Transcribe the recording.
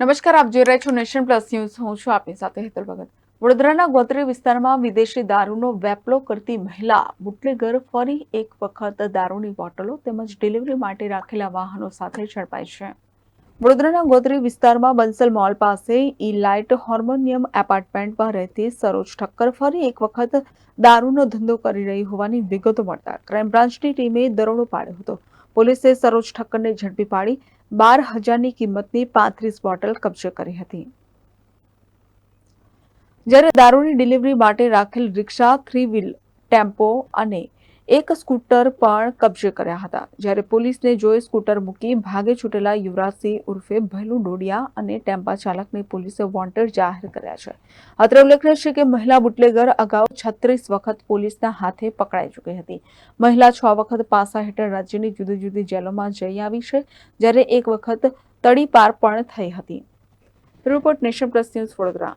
નમસ્કાર, આપ જોઈ રહ્યા છો નેશન પ્લસ ન્યૂઝ. હું છું આપની સાથે હેતલ ભગત. વડોદરાના ગોત્રી વિસ્તારમાં વિદેશી દારૂનો વેપલો કરતી મહિલા બુટલેગર ફરી એક વખત દારૂની બોટલો તેમજ ડિલિવરી માટે રાખેલા વાહનો સાથે ઝડપાઈ છે. વડોદરાના ગોત્રી વિસ્તારમાં બંસલ મોલ પાસે ઈ લાઇટ હોર્મોનિયમ એપાર્ટમેન્ટમાં રહેતી સરોજ ઠક્કર ફરી એક વખત દારૂનો ધંધો કરી રહી હોવાની વિગતો મળતા ક્રાઇમ બ્રાન્ચની ટીમે દરોડો પાડ્યો હતો. પોલીસે સરોજ ઠક્કરને ઝડપી પાડી બાર હજારની કિંમતની પાંત્રીસ બોટલ કબજે કરી હતી. જ્યારે દારૂની ડિલિવરી માટે રાખેલ રિક્ષા, થ્રી વ્હીલ, ટેમ્પો અને એક સ્કૂટર પણ કબજે કર્યા હતા. જ્યારે પોલીસને જોઈ સ્કૂટર મૂકી ભાગે છૂટેલા યુવરાજસિંહ ઉર્ફે ભૈલુ ડોડિયા અને ટેમ્પા ચાલકને પોલીસે વોન્ટેડ જાહેર કર્યા છે. અત્રે ઉલ્લેખનીય છે કે મહિલા બુટલેગર અગાઉ છત્રીસ વખત પોલીસના હાથે પકડાઈ ચૂકી હતી. મહિલા છ વખત પાસા હેઠળ રાજ્યની જુદી જુદી જેલોમાં જઈ આવી છે, જ્યારે એક વખત તડીપાર પણ થઈ હતી. Report nation plus news Vadodara.